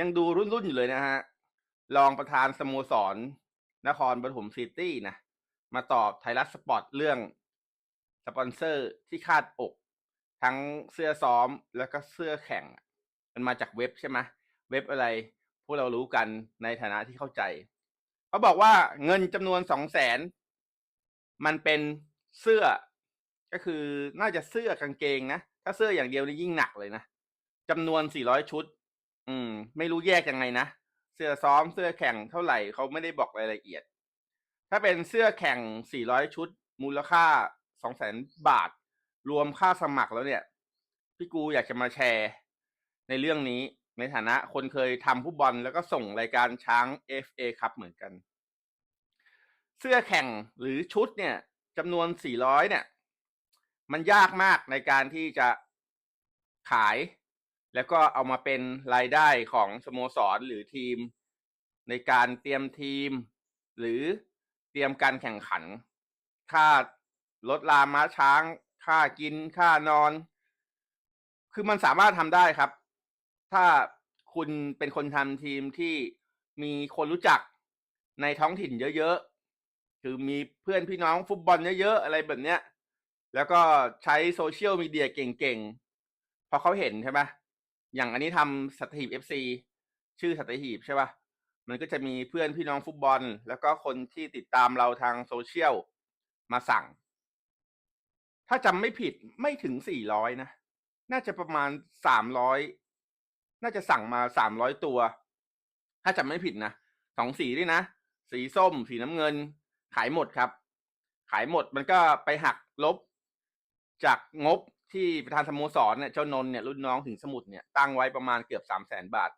ยังดูรุ่นๆอยู่เลยนะฮะ รองประธานสโมสร นครปฐมซิตี้นะ มาตอบไทยรัฐสปอร์ตเรื่อง สปอนเซอร์ที่คาดอก ทั้งเสื้อซ้อมแล้วก็เสื้อแข่ง มันมาจากเว็บใช่ไหมเว็บอะไร พวกเรารู้กันในฐานะที่เข้าใจ เขาบอกว่าเงินจำนวนสองแสนมันเป็นเสื้อก็คือน่าจะเสื้อกางเกงนะ ถ้าเสื้ออย่างเดียวนี่ยิ่งหนักเลยนะจำนวนสี่ร้อยชุด อืม ไม่รู้แยกยังไงนะ เสื้อซ้อมเสื้อแข่งเท่าไหร่เขาไม่ได้บอกรายละเอียด ถ้าเป็นเสื้อแข่ง 400 ชุด มูลค่า 200,000 บาท รวมค่าสมัครแล้วเนี่ย พี่กูอยากจะมาแชร์ ในเรื่องนี้ในฐานะคนเคยทำผู้บอลแล้วก็ส่งรายการช้าง FA ครับเหมือนกัน เสื้อแข่งหรือชุดเนี่ยจำนวน 400 เนี่ย มันยากมากในการที่จะขาย แล้วก็เอามาเป็นรายได้ของสโมสรหรือทีม ในการเตรียมทีม หรือเตรียมการแข่งขัน ค่ารถลาม้าช้าง ค่ากินค่านอน คือมันสามารถทำได้ครับ ถ้าคุณเป็นคนทำทีมที่มีคนรู้จักในท้องถิ่นเยอะๆ คือมีเพื่อนพี่น้องฟุตบอลเยอะๆ อะไรแบบเนี้ย แล้วก็ใช้โซเชียลมีเดียเก่งๆ พอเขาเห็นใช่ไหม อย่างอันนี้ทำสัตหีบเอฟซีชื่อสัตหีบใช่ปะมันก็จะมีเพื่อนพี่น้องฟุตบอล แล้วก็คนที่ติดตามเราทางโซเชียลมาสั่ง ถ้าจำไม่ผิดไม่ถึงสี่ร้อยนะ น่าจะประมาณสามร้อยน่าจะสั่งมาสามร้อยตัว ถ้าจำไม่ผิดนะสองสีด้วยนะ สีส้ม สีน้ำเงิน ขายหมดครับ ขายหมดมันก็ไปหักลบ จากงบ ที่ประธานสโมสรเนี่ยเจ้านนเนี่ยรุ่นน้องถึงสมุทรเนี่ยตั้งไว้ประมาณเกือบสามแสนบาท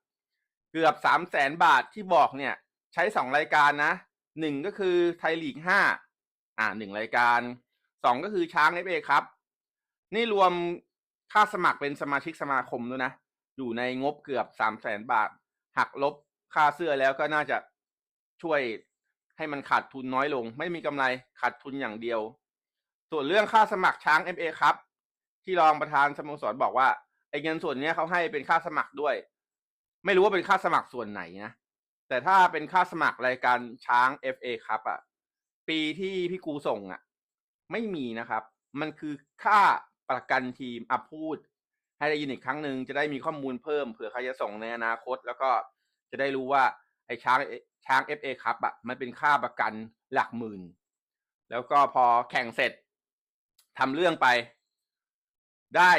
เกือบสามแสนบาทที่บอกเนี่ยใช้สองรายการนะหนึ่งก็คือไทยลีกห้าอ่าหนึ่งรายการสองก็คือช้างเอฟเอครับ นี่รวมค่าสมัครเป็นสมาชิกสมาคมด้วยนะ อยู่ในงบเกือบสามแสนบาท หักลบค่าเสื้อแล้วก็น่าจะช่วยให้มันขาดทุนน้อยลง ไม่มีกำไรขาดทุนอย่างเดียว ส่วนเรื่องค่าสมัครช้าง FA ครับ ที่รองประธานสโมสรบอกว่าไอ้เงินส่วนเนี้ยเขาให้เป็นค่าสมัครด้วย ไม่รู้ว่าเป็นค่าสมัครส่วนไหนนะแต่ถ้าเป็นค่าสมัครรายการช้าง FA ครับอะปีที่พี่กูส่งอะไม่มีนะครับ มันคือค่าประกันทีมอะพูด ให้ได้ยินอีกครั้งหนึ่งจะได้มีข้อมูลเพิ่มเผื่อใครจะส่งในอนาคต แล้วก็จะได้รู้ว่าไอ้ช้างช้าง FA ครับอะมันเป็นค่าประกันหลักหมื่น แล้วก็พอแข่งเสร็จทำเรื่องไป ได้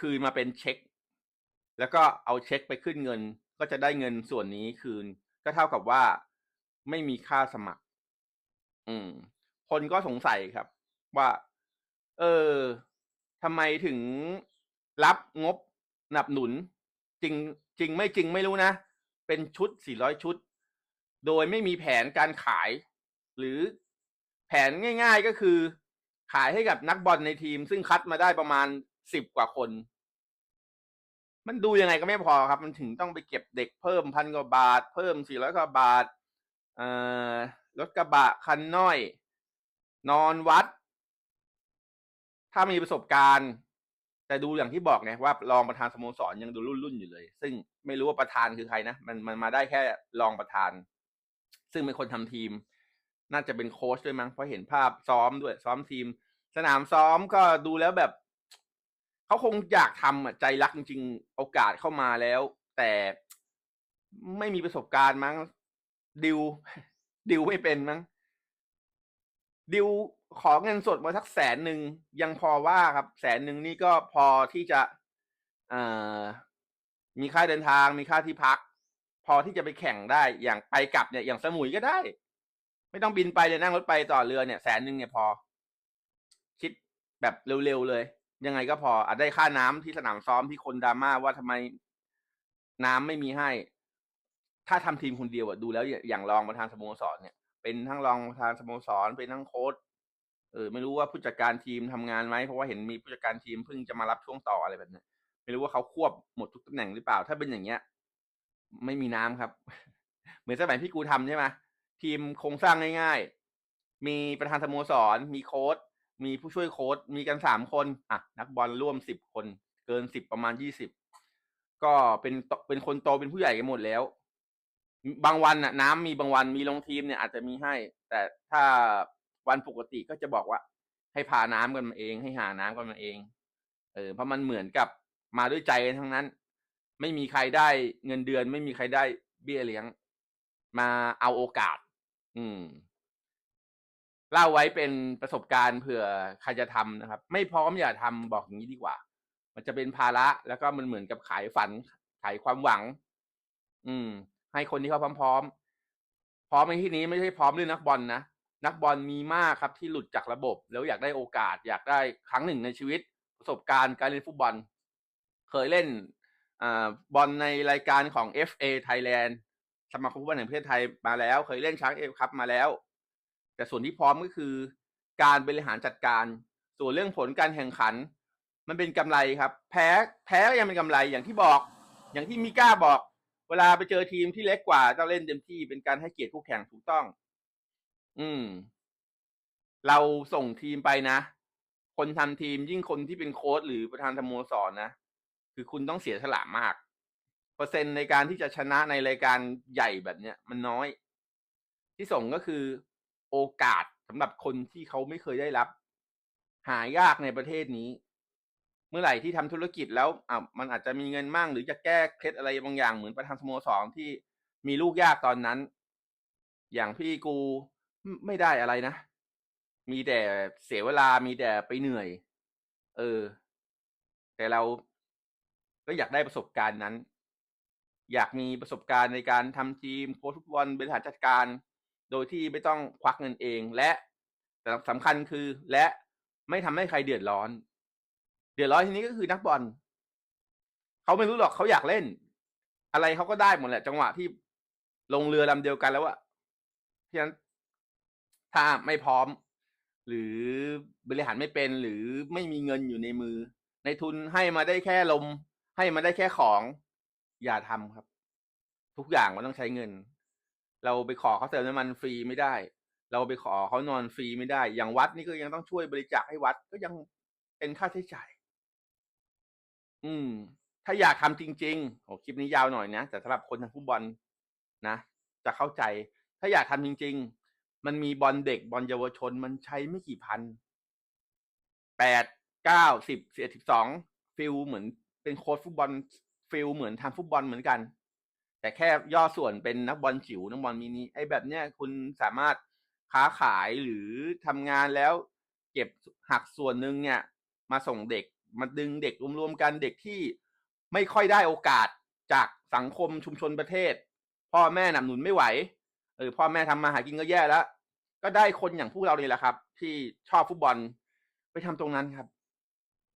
คืนมาเป็นเช็ค แล้วก็เอาเช็คไปขึ้นเงิน ก็จะได้เงินส่วนนี้คืน ก็เท่ากับว่าไม่มีค่าสมัคร อืม คนก็สงสัยครับ ว่า เออทำไมถึงรับงบสนับหนุน จริง จริงไม่จริงไม่รู้นะ เป็นชุด400ชุด โดยไม่มีแผนการขาย หรือแผนง่าย ๆก็คือ ขายให้กับนักบอลในทีม ซึ่งคัดมาได้ประมาณ 10กว่าคน มันดูยังไงก็ไม่พอครับ มันถึงต้องไปเก็บเด็กเพิ่มพันกว่าบาท เพิ่ม400กว่าบาทเอ่อรถกระบะคันน้อย นอนวัด ถ้ามีประสบการณ์ แต่ดูอย่างที่บอกไงว่ารองประธานสโมสรยังดูรุ่นๆอยู่เลย ซึ่งไม่รู้ว่าประธานคือใครนะมันมันมาได้แค่รองประธาน ซึ่งเป็นคนทำทีม น่าจะเป็นโค้ชด้วยมั้งเพราะเห็นภาพซ้อมด้วยซ้อมทีม สนามซ้อมก็ดูแล้วแบบ เขาคงอยากทำอะใจรักจริง ๆ โอกาสเข้ามาแล้ว แต่ไม่มีประสบการณ์มั้งดิวดิวไม่เป็นมั้งดิวขอเงินสดมาสักแสนหนึ่งยังพอว่าครับ แสนหนึ่งนี่ก็พอที่จะเอ่อมีค่าเดินทางมีค่าที่พัก พอที่จะไปแข่งได้อย่างไปกลับเนี่ยอย่างสมุยก็ได้ ไม่ต้องบินไปเลยนั่งรถไปต่อเรือเนี่ยแสนหนึ่งเนี่ยพอ คิดแบบเร็วๆเลย ยังไงก็พออาจได้ค่าน้ำที่สนามซ้อมที่คนดราม่าว่าทำไมน้ำไม่มีให้ ถ้าทำทีมคนเดียวอะดูแล้วอย่างรองประธานสโมสรเนี่ย เป็นทั้งรองประธานสโมสรเป็นทั้งโค้ชเออไม่รู้ว่าผู้จัดการทีมทำงานไหมเพราะว่าเห็นมีผู้จัดการทีมเพิ่งจะมารับช่วงต่ออะไรแบบเนี้ยไม่รู้ว่าเขาควบหมดทุกตำแหน่งหรือเปล่า ถ้าเป็นอย่างเงี้ย ไม่มีน้ำครับ เหมือนสมัยพี่กูทำใช่ไหมทีมโครงสร้างง่าย ๆ มีประธานสโมสรมีโค้ช มีผู้ช่วยโค้ชมีกันสามคนอะนักบอลร่วมสิบคน เกินสิบประมาณยี่สิบก็เป็นเป็นคนโตเป็นผู้ใหญ่กันหมดแล้ว บางวันน่ะ น้ำมีบางวันมีลงทีมเนี่ยอาจจะมีให้ แต่ถ้าวันปกติก็จะบอกว่า ให้พาน้ำกันมาเอง ให้หาน้ำกันมาเอง เออเพราะมันเหมือนกับมาด้วยใจกันทั้งนั้น ไม่มีใครได้เงินเดือน ไม่มีใครได้เบี้ยเลี้ยง มาเอาโอกาส อืม เล่าไว้เป็นประสบการณ์เผื่อใครจะทำนะครับ ไม่พร้อมอย่าทำบอกอย่างนี้ดีกว่า มันจะเป็นภาระแล้วก็มันเหมือนกับขายฝันขายความหวัง อืม ให้คนที่เขาพร้อม ๆ พร้อมในที่นี้ไม่ใช่พร้อมเรื่องนักบอลนะนักบอลมีมากครับที่หลุดจากระบบ แล้วอยากได้โอกาส อยากได้ครั้งหนึ่งในชีวิต ประสบการณ์การเล่นฟุตบอล เคยเล่นอ่าบอลในรายการของ FA Thailand สมาคมฟุตบอลแห่งประเทศไทยมาแล้ว เคยเล่นช้างเอฟคัพมาแล้ว แต่ส่วนที่พร้อมก็คือการบริหารจัดการ ส่วนเรื่องผลการแข่งขัน มันเป็นกำไรครับ แพ้แพ้ก็ยังเป็นกำไรอย่างที่บอก อย่างที่มิก้าบอก เวลาไปเจอทีมที่เล็กกว่าต้องเล่นเต็มที่เป็นการให้เกียรติคู่แข่งถูกต้อง อืม เราส่งทีมไปนะ คนทำทีมยิ่งคนที่เป็นโค้ชหรือประธานสโมสรนะคือคุณต้องเสียสละมากเปอร์เซ็นต์ในการที่จะชนะในรายการใหญ่แบบเนี้ย มันน้อย ที่ส่งก็คือ โอกาสสำหรับคนที่เขาไม่เคยได้รับ หายากในประเทศนี้ เมื่อไหร่ที่ทำธุรกิจแล้วอ่ามันอาจจะมีเงินมั่ง หรือจะแก้เคล็ดอะไรบางอย่างเหมือนประธานสโมสรที่มีลูกยากตอนนั้น อย่างพี่กูไม่ไม่ได้อะไรนะ มีแต่เสียเวลามีแต่ไปเหนื่อย เออ แต่เราก็อยากได้ประสบการณ์นั้น อยากมีประสบการณ์ในการทำทีมโค้ชฟุตบอลบริหารจัดการ โดยที่ไม่ต้องควักเงินเองและแต่สำคัญคือและไม่ทำให้ใครเดือดร้อน เดือดร้อนทีนี้ก็คือนักบอลเขาไม่รู้หรอกเขาอยากเล่น อะไรเขาก็ได้หมดแหละ จังหวะที่ลงเรือลำเดียวกันแล้วอะเพราะฉะนั้นถ้าไม่พร้อม หรือบริหารไม่เป็นหรือไม่มีเงินอยู่ในมือ ในทุนให้มาได้แค่ลม ให้มาได้แค่ของ อย่าทำครับ ทุกอย่างมันต้องใช้เงิน เราไปขอเขาเติมน้ำมันฟรีไม่ได้ เราไปขอเขานอนฟรีไม่ได้ อย่างวัดนี่ก็ยังต้องช่วยบริจาคให้วัดก็ยังเป็นค่าใช้จ่าย อืม ถ้าอยากทำจริงๆโอ้คลิปนี้ยาวหน่อยนะแต่สำหรับคนทางฟุตบอลนะจะเข้าใจ ถ้าอยากทำจริง ๆ มันมีบอลเด็กบอลเยาวชนมันใช้ไม่กี่พัน8 9 10 11 12ฟีลเหมือนเป็นโค้ชฟุตบอลฟีลเหมือนทำฟุตบอลเหมือนกัน แต่แค่ย่อส่วนเป็นนักบอลจิ๋วนักบอลมินิไอ้แบบเนี้ยคุณสามารถค้าขายหรือทำงานแล้ว เก็บหักส่วนหนึ่งเนี่ย มาส่งเด็กมาดึงเด็กรวมๆกันเด็กที่ไม่ค่อยได้โอกาสจากสังคมชุมชนประเทศ พ่อแม่หนับหนุนไม่ไหวเออพ่อแม่ทำมาหากินก็แย่แล้ว ก็ได้คนอย่างพวกเรานี่แหละครับ ที่ชอบฟุตบอลไปทำตรงนั้นครับ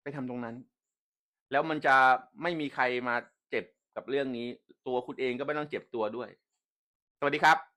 ไปทำตรงนั้น แล้วมันจะไม่มีใครมา กับเรื่องนี้ ตัวคุณเองก็ไม่ต้องเจ็บตัวด้วย สวัสดีครับ